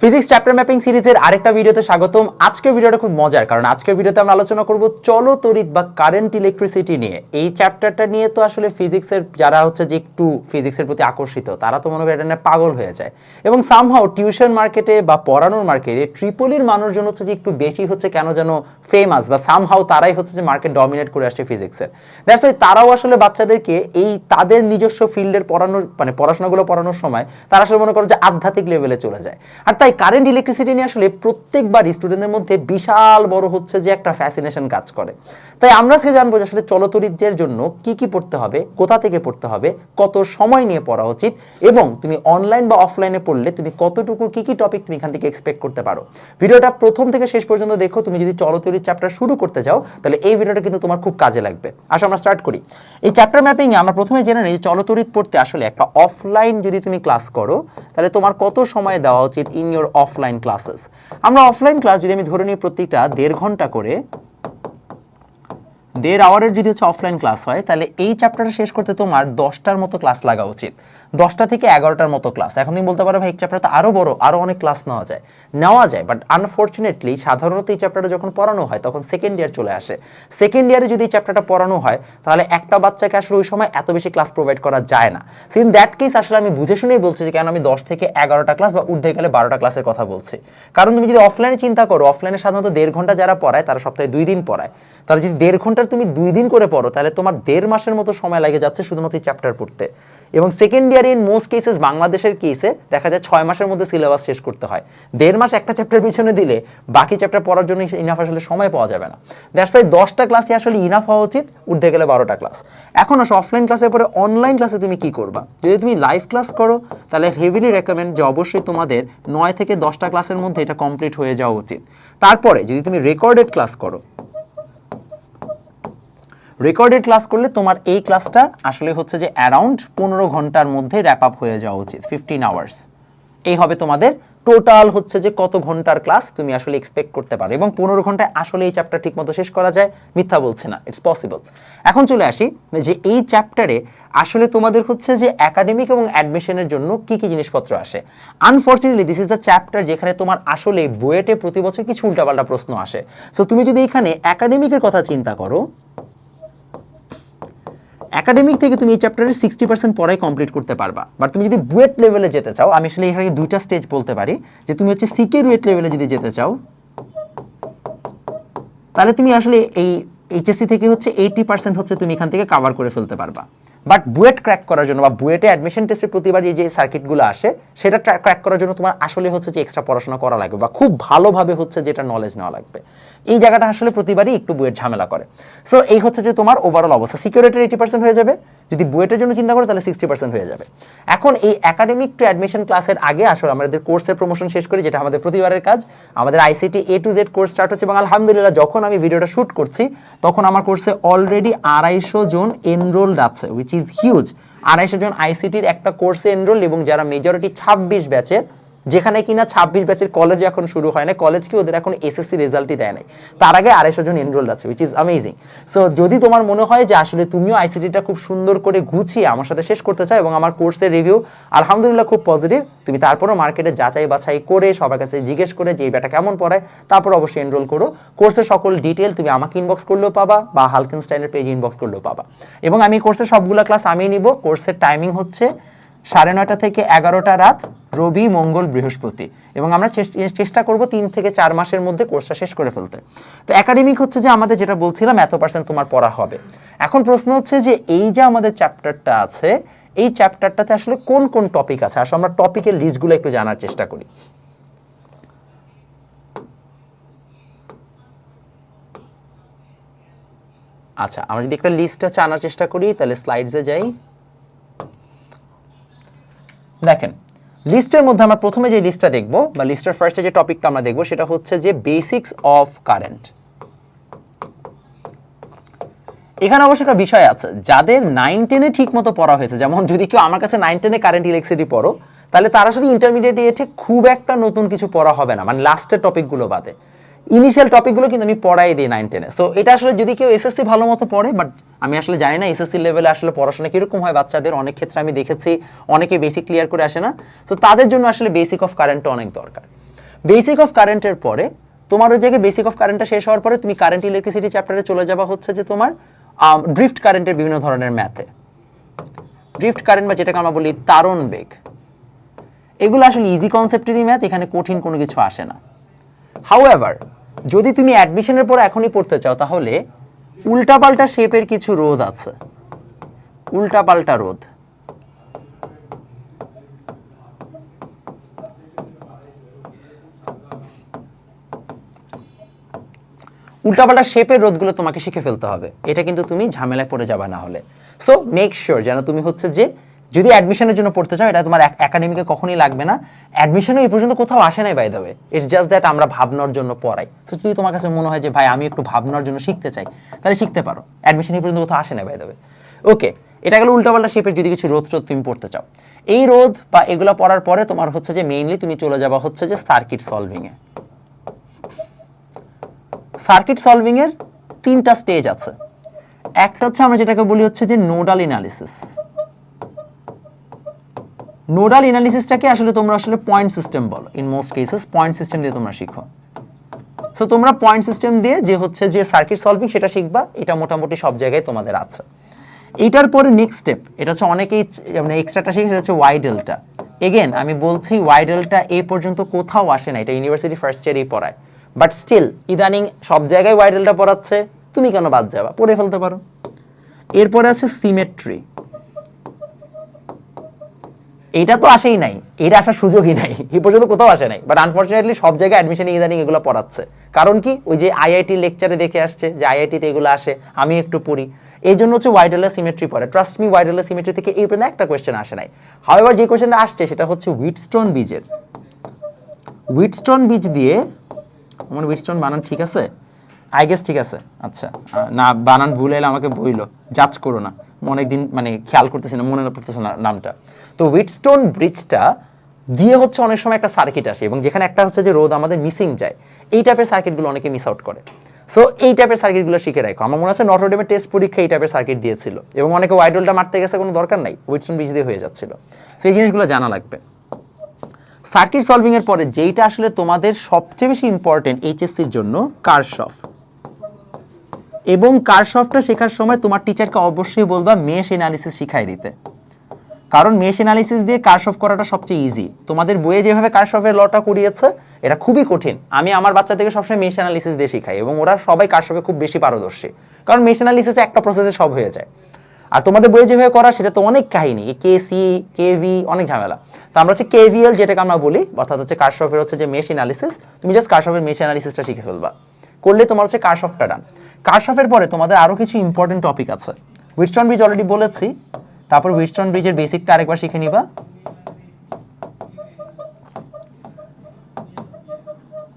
Physics chapter mapping সিরিজের আরেকটা ভিডিওতে স্বাগতম। আজকের ভিডিওটা খুব মজার, কারণ আজকের ভিডিওতে আমরা আলোচনা করব চলো তড়িৎ বা কারেন্ট ইলেকট্রিসিটি নিয়ে। এই চ্যাপ্টারটা নিয়ে তো আসলে ফিজিক্সের যারা হচ্ছে যে একটু ফিজিক্সের প্রতি আকর্ষিত, তারা তো মনে করে এটা নিয়ে পাগল হয়ে যায়। এবং সামহাও টিউশন মার্কেটে বা পড়ানোর মার্কেটে ট্রিপলির মানুষজন হচ্ছে যে একটু বেশি হচ্ছে কেন যেন ফেমাস বা সামহাও তারাই হচ্ছে যে মার্কেট ডমিনেট করে আসছে ফিজিক্সের দ্যাটস ওয়াই তারাও আসলে বাচ্চাদেরকে এই তাদের নিজস্ব ফিল্ডের পড়ানোর মানে পড়াশোনাগুলো পড়ানোর সময় তারা আসলে মনে করো যে আধ্যাত্মিক লেভেলে চলে যায়। আর তাই কারেন্ট ইলেকট্রিসিটি নিয়ে আসলে প্রত্যেকবার স্টুডেন্টদের মধ্যে বিশাল বড় হচ্ছে যে একটা ফ্যাসিনেশন কাজ করে। তাই আমরা আজকে জানব যে আসলে চলতরিত্বের জন্য কি কি পড়তে হবে, কোথা থেকে পড়তে হবে, কত সময় নিয়ে পড়া উচিত এবং তুমি অনলাইন বা অফলাইনে পড়লে তুমি কতটুকু, কি কি টপিক তুমি এখান থেকে এক্সপেক্ট করতে পারো। ভিডিওটা প্রথম থেকে শেষ পর্যন্ত দেখো, তুমি যদি চলতরিত চ্যাপ্টার শুরু করতে চাও তাহলে এই ভিডিওটা কিন্তু তোমার খুব কাজে লাগবে। আসো আমরা স্টার্ট করি। এই চ্যাপ্টার ম্যাপিং আমরা প্রথমে জেনে নিই চলতরিত পড়তে আসলে একটা অফলাইন যদি তুমি ক্লাস করো, তাহলে তোমার কত সময় দেওয়া উচিত ইন ইয়োর অফলাইন ক্লাসেস আমরা অফলাইন ক্লাস যদি আমি ধরে নিই প্রত্যেকটা দেড় ঘণ্টা করে, দেড় আওয়ারের যদি হচ্ছে অফলাইন ক্লাস হয়, তাহলে এই চ্যাপ্টারটা শেষ করতে তোমার দশটার মতো ক্লাস লাগা উচিত। দশটা থেকে এগারোটার মতো ক্লাস এখন তুমি বলতে পারো, ভাই, এই চ্যাপ্টার তো আরও বড় আরও অনেক ক্লাস নেওয়া যায়। নেওয়া যায় বাট আনফর্চুনেটলি সাধারণত এই চ্যাপ্টারটা যখন পড়ানো হয়, তখন সেকেন্ড ইয়ার চলে আসে। সেকেন্ড ইয়ারে যদি এই চ্যাপ্টারটা পড়ানো হয়, তাহলে একটা বাচ্চাকে আসলে ওই সময় এত বেশি ক্লাস প্রোভাইড করা যায় না। ইন দ্যাট কেস আসলে আমি বুঝে শুনেই বলছি যে কেন আমি দশ থেকে এগারোটা ক্লাস বা ঊর্ধ্বে গেলে বারোটা ক্লাসের কথা বলছি। কারণ তুমি যদি অফলাইনে চিন্তা করো অফলাইনে সাধারণত দেড় ঘণ্টা যারা পড়ায়, তারা সপ্তাহে দুই দিন পড়ায়। তাহলে যদি দেড় ঘণ্টার তুমি দুই দিন করে পড়ো, তাহলে তোমার দেড় মাসের মতো সময় লাগে যাচ্ছে শুধুমাত্র এই চ্যাপ্টার পড়তে। এবং second year in most cases বাংলাদেশের কেসে দেখা যায় ছয় মাসের মধ্যে সিলেবাস শেষ করতে হয়। দেড় মাস একটা চ্যাপ্টার পিছনে দিলে বাকি চ্যাপ্টার পড়ার জন্য ইনাফ আসলে সময় পাওয়া যাবে না। দ্যাটস ওয়াই দশটা ক্লাসই আসলে ইনাফ হওয়া উচিত, উঠতে গেলে বারোটা ক্লাস এখন আসো অফলাইন ক্লাসের পরে অনলাইন ক্লাসে তুমি কি করবা? যদি তুমি লাইভ ক্লাস করো, তাহলে হেভিলি রেকমেন্ড যে অবশ্যই তোমাদের নয় থেকে দশটা ক্লাসের মধ্যে এটা কমপ্লিট হয়ে যাওয়া উচিত। তারপরে যদি তুমি রেকর্ডেড ক্লাস করো রেকর্ডেড ক্লাস করলে তোমার এই ক্লাসটা আসলে হচ্ছে যে অ্যারাউন্ড পনেরো ঘণ্টার মধ্যে র্যাপ আপ হয়ে যাওয়া উচিত ফিফটিন আওয়ার্স এই হবে তোমাদের টোটাল হচ্ছে যে কত ঘণ্টার ক্লাস তুমি আসলে এক্সপেক্ট করতে পারো এবং পনেরো ঘন্টায় আসলে এই চ্যাপ্টার ঠিক মতো শেষ করা যায়, মিথ্যা বলছে না ইটস পসিবল এখন চলে আসি যে এই চ্যাপ্টারে আসলে তোমাদের হচ্ছে যে একাডেমিক এবং অ্যাডমিশনের জন্য কি কি জিনিসপত্র আসে? Unfortunately this is the chapter যেখানে তোমার আসলে বুয়েটে প্রতি বছর কিছু উল্টাপাল্টা প্রশ্ন আসে। সো তুমি যদি এখানে একাডেমিকের কথা চিন্তা করো একাডেমিক থেকে তুমি এই চ্যাপ্টারের সিক্সটি পার্সেন্ট পড়াই কমপ্লিট করতে পারবা। বাট তুমি যদি বুয়েট লেভেলে যেতে চাও, আমি আসলে এখানে দুইটা স্টেজ বলতে পারি। যে তুমি হচ্ছে সিকে রুয়েট লেভেলে যদি যেতে চাও, তাহলে তুমি আসলে এই এইচএসসি থেকে হচ্ছে এইটি পার্সেন্ট হচ্ছে তুমি এখান থেকে কাভার করে ফেলতে পারবা। বাট বুয়েট ক্র্যাক করার জন্য বা বুয়েটে অ্যাডমিশন টেস্টের প্রতিবার যে সার্কিটগুলো আসে, সেটা ক্র্যাক করার জন্য তোমার আসলে হচ্ছে যে এক্সট্রা পড়াশোনা করা লাগবে বা খুব ভালোভাবে হচ্ছে যেটা নলেজ নেওয়া লাগবে। এই জায়গাটা আসলে প্রতিবারই একটু বুয়েট ঝামেলা করে। সো এই হচ্ছে যে তোমার ওভারঅল অবস্থা। সিকিউরিটির এইটি পার্সেন্ট হয়ে যাবে। যদি বুয়েটের জন্য চিন্তা করো, তাহলে সিক্সটি পার্সেন্ট হয়ে যাবে। এখন এই একাডেমিক টু অ্যাডমিশন ক্লাসের আগে আসলে আমাদের কোর্সের প্রমোশন শেষ করি, যেটা আমাদের প্রতিবারের কাজ। আমাদের ICT A to Z course start হচ্ছে এবং আলহামদুলিল্লাহ যখন আমি ভিডিওটা শ্যুট করছি, তখন আমার কোর্সে অলরেডি আড়াইশো জন এনরোলড আছে উইচ ইজ হিউজ আড়াইশো জন আইসিটির একটা কোর্সে এনরোল এবং যারা মেজরিটি ছাব্বিশ ব্যাচের যেখানে কিনা ছাব্বিশ ব্যাচের কলেজ এখন শুরু হয় না কলেজ কি ওদের এখন এসএসসি রেজাল্টই দেয় নাই। তার আগে আড়াইশো জন এনরোল আছে উইচ ইজ অ্যামেজিং সো যদি তোমার মনে হয় যে আসলে তুমিও আইসিটিটা খুব সুন্দর করে গুছিয়ে আমার সাথে শেষ করতে চাও এবং আমার কোর্সের রিভিউ আলহামদুলিল্লাহ খুব পজিটিভ তুমি তারপরও মার্কেটে যাচাই বাছাই করে সবার কাছে জিজ্ঞেস করে যে এই ব্যাটা কেমন পড়ায়, তারপর অবশ্যই এনরোল করো। কোর্সের সকল ডিটেল তুমি আমাকে ইনবক্স করলেও পাবা বা হালকিন স্টাইনের পেজ ইনবক্স করলেও পাবা। এবং আমি কোর্সের সবগুলো ক্লাস আমি নিব। কোর্সের টাইমিং হচ্ছে সাড়ে নয়টা থেকে এগারোটা রাত, রবি, মঙ্গল, বৃহস্পতি। এবং আমরা চেষ্টা করব তিন থেকে চার মাসের মধ্যে কোর্সটা শেষ করে ফেলতে। তো একাডেমিক হচ্ছে যে আমাদের যেটা বলছিলাম, এত পার্সেন্ট তোমার পড়া হবে। এখন প্রশ্ন হচ্ছে যে এই যে আমাদের চ্যাপ্টারটা আছে, এই চ্যাপ্টারটাতে আসলে কোন কোন টপিক আছে? আসলে আমরা টপিকের লিস্টগুলো একটু জানার চেষ্টা করি। আচ্ছা আমরা যদি একটা লিস্টটা জানার চেষ্টা করি, তাহলে স্লাইডসে যাই। লিস্টের মধ্যে আমরা প্রথমে যে লিস্টটা দেখব, বা লিস্টের ফার্স্টে যে টপিকটা আমরা দেখব, সেটা হচ্ছে যে বেসিক্স অফ কারেন্ট এখানে অবশ্য একটা বিষয় আছে, যাদের নাইন টেনে ঠিক মতো পড়া হয়েছে, যেমন যদি কেউ আমার কাছে নাইন টেনে কারেন্ট ইলেকট্রিসিটি পড়ো, তাহলে তারা শুধু ইন্টারমিডিয়েট খুব একটা নতুন কিছু পড়া হবে না মানে লাস্টের টপিকগুলো বাদে। ইনিশিয়াল টপিকগুলো কিন্তু আমি পড়াই দিই নাইন টেনে সো এটা আসলে যদি কেউ এসএসসি ভালো মতো পড়ে বাট আমি আসলে জানি না এসএসসি লেভেলে আসলে পড়াশোনা কীরকম হয় বাচ্চাদের, অনেক ক্ষেত্রে আমি দেখেছি, অনেকে বেসিক ক্লিয়ার করে আসে না। তো তাদের জন্য আসলে বেসিক অফ কারেন্টটা অনেক দরকার। বেসিক অফ কারেন্টের পরে, তোমার ওই জায়গায় বেসিক অফ কারেন্টটা শেষ হওয়ার পরে তুমি কারেন্ট ইলেকট্রিসিটি চ্যাপ্টারে চলে যাওয়া হচ্ছে যে তোমার ড্রিফট কারেন্টের বিভিন্ন ধরনের ম্যাথে ড্রিফট কারেন্ট বা যেটাকে আমরা বলি তারণ বেগ। এগুলো আসলে ইজি কনসেপ্টেরই ম্যাথ এখানে কঠিন কোনো কিছু আসে না। হাউএভার যদি তুমি অ্যাডমিশনের পর এখনই পড়তে চাও, তাহলে উল্টাপাল্টা শেপের কিছু রোধ আছে। উল্টাপাল্টা রোধ। উল্টাপাল্টা শেপের রোধগুলো তোমাকে শিখে ফেলতে হবে। এটা কিন্তু তুমি ঝামেলায় পড়ে যাবে না হলে। সো মেক শিওর যেন তুমি হচ্ছে যে, যদি অ্যাডমিশনের জন্য পড়তে চাও, এটা তোমার একাডেমিকে কখনই লাগবে না। অ্যাডমিশনে এই পর্যন্ত কোথাও আসে নাই বাই দেবে ইটস জাস্ট দ্যাট আমরা ভাবনার জন্য পড়াই। তো যদি তোমার কাছে মনে হয় যে, ভাই, আমি একটু ভাবনার জন্য শিখতে চাই, তাহলে শিখতে পারো। অ্যাডমিশন এই পর্যন্ত কোথাও আসে নাই বাই দেবে ওকে এটা গেল উল্টাপাল্টা শেপের যদি কিছু রোধ টোধ তুমি পড়তে চাও। এই রোধ বা এগুলো পড়ার পরে তোমার হচ্ছে যে মেইনলি তুমি চলে যাবা হচ্ছে যে সার্কিট সলভিংয়ে সার্কিট সলভিংয়ের তিনটা স্টেজ আছে। একটা হচ্ছে আমরা যেটাকে বলি হচ্ছে যে নোডাল এনালিসিস নোডাল এনালিসিসটাকে আসলে তোমরা আসলে পয়েন্ট সিস্টেম বলো। In most cases point system দিয়ে তোমরা শিখো। সো তোমরা পয়েন্ট সিস্টেম দিয়ে যে হচ্ছে যে সার্কিট সলভিং সেটা শিখবা, এটা মোটামুটি সব জায়গায় তোমাদের আছে। এটার পরে নেক্সট স্টেপ এটা হচ্ছে অনেকেই মানে এক্সট্রাটা শিখে, সেটা হচ্ছে ওয়াই ডেল্টা এগেন আমি বলছি ওয়াই ডেল্টা এ পর্যন্ত কোথাও আসে না, এটা ইউনিভার্সিটি ফার্স্ট ইয়ারেই পড়ায়। বাট স্টিল ইদানিং সব জায়গায় ওয়াই ডেল্টা পড়াচ্ছে, তুমি কেন বাদ যাবা? পড়ে ফেলতে পারো। এরপরে আছে সিমেট্রি এটা তো আসেই নাই, এটা আসার সুযোগই নাই, এই পর্যন্ত কোথাও আসে নাই। বাট আনফর্চুনেটলি সব জায়গায় অ্যাডমিশন ইদানিং এগুলো পড়াচ্ছে। কারণ কি? ওই যে আইআইটি লেকচারে দেখে আসছে যে আইআইটিতে এগুলো আসে, আমি একটু পড়ি। এই জন্য হচ্ছে ওয়াইডেলার সিমেট্রি পড়ে। ট্রাস্ট মি ওয়াইডেলার সিমেট্রি থেকে এই পর্যন্ত একটা কোয়েশ্চেন আসে নাই। হাওয়েভার যে কোয়েশ্চেনটা আসছে, সেটা হচ্ছে উইটস্টোন বীজের। উইটস্টোন বীজ দিয়ে, আমার উইটস্টোন বানান ঠিক আছে? আই গেস ঠিক আছে। আচ্ছা না, বানান ভুল এলে আমাকে বইলো। জাজ করো না। অনেকদিন মানে খেয়াল করতেছি না, মনে পড়তেছে না নামটা। তো উইটস্টোন ব্রিজটা দিয়ে হচ্ছে অনেক সময় একটা সার্কিট আসে এবং যেখানে একটা হচ্ছে যে রোদ আমাদের মিসিং যায়, এই টাইপের সার্কিটগুলো অনেকে মিস আউট করে। সো এই টাইপের সার্কিটগুলো শিখে রাখো। আমার মনে আছে নটরডেমের টেস্ট পরীক্ষা এই টাইপের সার্কিট দিয়েছিল এবং অনেকে ওয়াইডলটা মারতে গেছে, কোনো দরকার নাই। উইটস্টোন ব্রিজ দিয়ে হয়ে যাচ্ছিল। সেই জিনিসগুলো জানা লাগবে। সার্কিট সলভিং এর পরে যেইটা আসলে তোমাদের সবচেয়ে বেশি ইম্পর্টেন্ট এইচএসসির জন্য কারশফ এবং কারশফটা শেখার সময় তোমার টিচারকে অবশ্যই বলবা, মেশ এনালিসিস শিখাই দিতে। কারণ মেশ এনালিসিস দিয়ে কারশফ করাটা সবচেয়ে ইজি তোমাদের বইয়ে যেভাবে কারশফের লটা করিয়েছে এটা খুবই কঠিন। আমি আমার বাচ্চাদেরকে সবসময় মেশ অ্যানালিসিস দিয়ে শিখাই এবং ওরা সবাই কারশফে খুব বেশি পারদর্শী। কারণ মেশ অ্যানালিসিসে একটা প্রসেসে সব হয়ে যায়। আর তোমাদের বইয়ে যেভাবে করা, সেটা তো অনেক কাহিনী। কে, সি, কে, ভি, অনেক ঝামেলা। তো আমরা হচ্ছে কেভিএল যেটাকে আমরা বলি, অর্থাৎ হচ্ছে কারশফের হচ্ছে যে মেশ অ্যানালিসিস তুমি জাস্ট কারশফের মেশ অ্যানালিসিসটা শিখে ফেলবা। করলে তোমার হচ্ছে কারশফটা ডান কারশফের পরে তোমাদের আরও কিছু ইম্পর্টেন্ট টপিক আছে। উইটস্টন ব্রিজ অলরেডি বলেছি। তারপর উইটস্টন ব্রিজের বেসিকটা আরেকবার শিখে নিবা।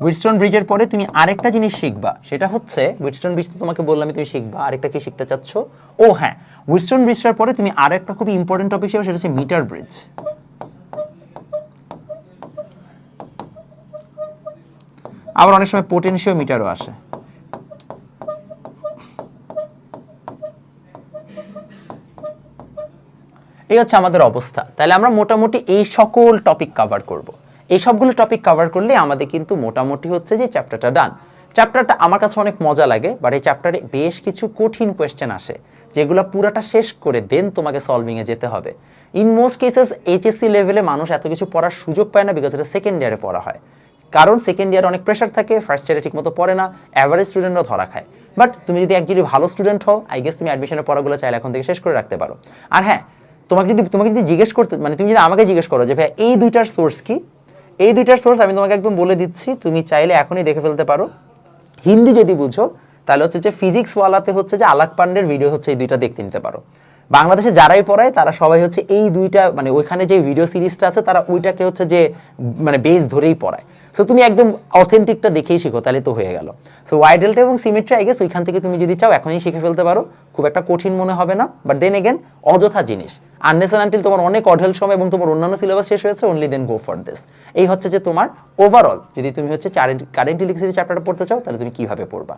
উইটস্টন ব্রিজের পরে তুমি আরেকটা জিনিস শিখবা। সেটা হচ্ছে উইটস্টন ব্রিজ তো তোমাকে বললাম তুমি শিখবা। আরেকটা কি শিখতে চাচ্ছ? ও হ্যাঁ উইটস্টন ব্রিজটার পরে তুমি আরেকটা খুব ইম্পর্টেন্ট টপিক শিখবে, সেটা হচ্ছে মিটার ব্রিজ আবার অনেক সময় পোটেনশিও মিটারও আসে। এই হচ্ছে আমাদের অবস্থা। তাহলে আমরা মোটামুটি এই সকল টপিক কভার করব। এই সবগুলো টপিক কভার করলে আমাদের কিন্তু মোটামুটি হচ্ছে যে চ্যাপ্টারটা ডান চ্যাপ্টারটা আমার কাছে অনেক মজা লাগে বাট এই চ্যাপ্টারে বেশ কিছু কঠিন কোয়েশ্চেন আসে, যেগুলো পুরাটা শেষ করে দেন তোমাকে সলভিংয়ে যেতে হবে। ইন মোস্ট কেসেস এইচএসসি লেভেলে মানুষ এত কিছু পড়ার সুযোগ পায় না বিকজ এটা সেকেন্ড ইয়ারে পড়া হয়। কারণ সেকেন্ড ইয়ারে অনেক প্রেশার থাকে ফার্স্ট ইয়ারে ঠিকমতো পড়ে না অ্যাভারেজ স্টুডেন্টরা ধরা খায়। বাট তুমি যদি একজন ভালো স্টুডেন্ট হও আই গেস তুমি অ্যাডমিশনের পড়াগুলো চাইলে এখন থেকে শেষ করে রাখতে পারো। আর হ্যাঁ তোমাকে যদি তোমাকে যদি জিজ্ঞেস করতে মানে তুমি যদি আমাকে জিজ্ঞেস করো যে ভাই এই দুইটার সোর্স কি? এই দুইটার সোর্স আমি তোমাকে একদম বলে দিচ্ছি, তুমি চাইলে এখনই দেখে ফেলতে পারো। হিন্দি যদি বুঝো, তাহলে হচ্ছে যে ফিজিক্স ওয়ালাতে হচ্ছে যে আলাক পান্ডের ভিডিও হচ্ছে এই দুইটা দেখতে নিতে পারো। বাংলাদেশে যারাই পড়ায়, তারা সবাই হচ্ছে এই দুইটা মানে ওইখানে যে ভিডিও সিরিজটা আছে, তারা ওইটাকে হচ্ছে যে মানে বেস ধরেই পড়ায়। সো তুমি একদম অথেন্টিকটা দেখেই শিখো, তাহলে তো হয়ে গেল। সো ওয়াইডেলটা এবং সিমেট্রি আই গেস ওইখান থেকে তুমি যদি চাও, এখনই শিখে ফেলতে পারো। খুব একটা কঠিন মনে হবে না। বাট দেন এগেন অযথা জিনিস। আননেসার আনটিল তোমার অনেক অঢেল সময় এবং তোমার অন্যান্য সিলেবাস শেষ হয়েছে only then go for this এই হচ্ছে যে তোমার ওভারঅল যদি তুমি হচ্ছে কারেন্ট ইলেকট্রিসিটি চ্যাপ্টারটা পড়তে চাও, তাহলে তুমি কীভাবে পড়বা?